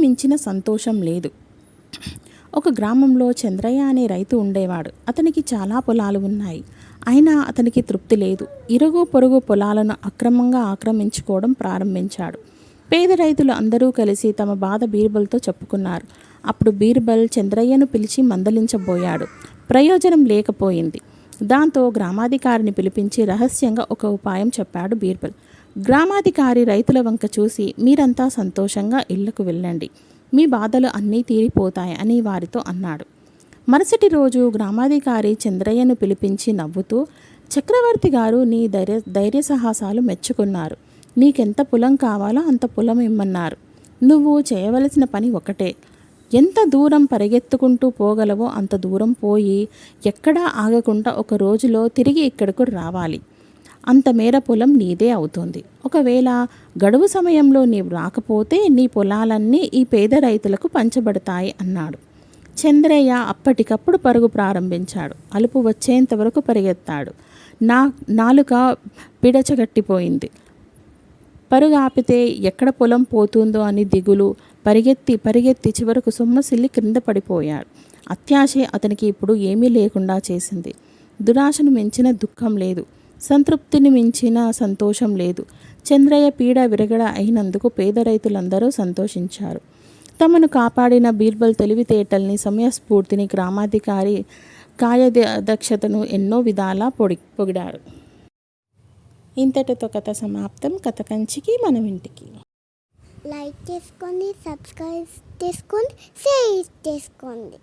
మించిన సంతోషం లేదు. ఒక గ్రామంలో చంద్రయ్య అనే రైతు ఉండేవాడు. అతనికి చాలా పొలాలు ఉన్నాయి. అయినా అతనికి తృప్తి లేదు. ఇరుగు పొరుగు పొలాలను అక్రమంగా ఆక్రమించుకోవడం ప్రారంభించాడు. పేద రైతులు అందరూ కలిసి తమ బాధ బీర్బల్తో చెప్పుకున్నారు. అప్పుడు బీర్బల్ చంద్రయ్యను పిలిచి మందలించబోయాడు. ప్రయోజనం లేకపోయింది. దాంతో గ్రామాధికారిని పిలిపించి రహస్యంగా ఒక ఉపాయం చెప్పాడు బీర్బల్. గ్రామాధికారి రైతుల వంక చూసి మీరంతా సంతోషంగా ఇళ్ళకు వెళ్ళండి. మీ బాధలు అన్నీ తీరిపోతాయి అని వారితో అన్నాడు. మరుసటి రోజు గ్రామాధికారి చంద్రయ్యను పిలిపించి నవ్వుతూ చక్రవర్తి గారు నీ ధైర్య ధైర్య సాహసాలు మెచ్చుకున్నారు. నీకెంత పొలం కావాలో అంత పొలం ఇమ్మన్నారు. నువ్వు చేయవలసిన పని ఒకటే. ఎంత దూరం పరిగెత్తుకుంటూ పోగలవో అంత దూరం పోయి ఎక్కడా ఆగకుండా ఒక రోజులో తిరిగి ఇక్కడకు రావాలి. అంత మేర పొలం నీదే అవుతుంది. ఒకవేళ గడువు సమయంలో నీవు రాకపోతే నీ పొలాలన్నీ ఈ పేద రైతులకు పంచబడతాయి అన్నాడు. చంద్రయ్య అప్పటికప్పుడు పరుగు ప్రారంభించాడు. అలుపు వచ్చేంత వరకు పరిగెత్తాడు. నా నాలుక పిడచగట్టిపోయింది పరుగు ఆపితే ఎక్కడ పొలం పోతుందో అని దిగులు పరిగెత్తి పరిగెత్తి చివరకు సొమ్మసిల్లి క్రింద పడిపోయాడు. అత్యాశే అతనికి ఇప్పుడు ఏమీ లేకుండా చేసింది. దురాశను మించిన దుఃఖం లేదు. సంతృప్తిని మించిన సంతోషం లేదు. చంద్రయ్య పీడ విరగడ అయినందుకు పేద రైతులందరూ సంతోషించారు. తమను కాపాడిన బీర్బల్ తెలివితేటల్ని సమయస్ఫూర్తిని గ్రామాధికారి కార్యదక్షతను ఎన్నో విధాలా పొడి పొగిడారు. ఇంతటితో కథ సమాప్తం. కథ కంచికి మనం ఇంటికి. లైక్ చేసుకోండి సబ్స్క్రైబ్ చేసుకోండి షేర్ చేసుకోండి.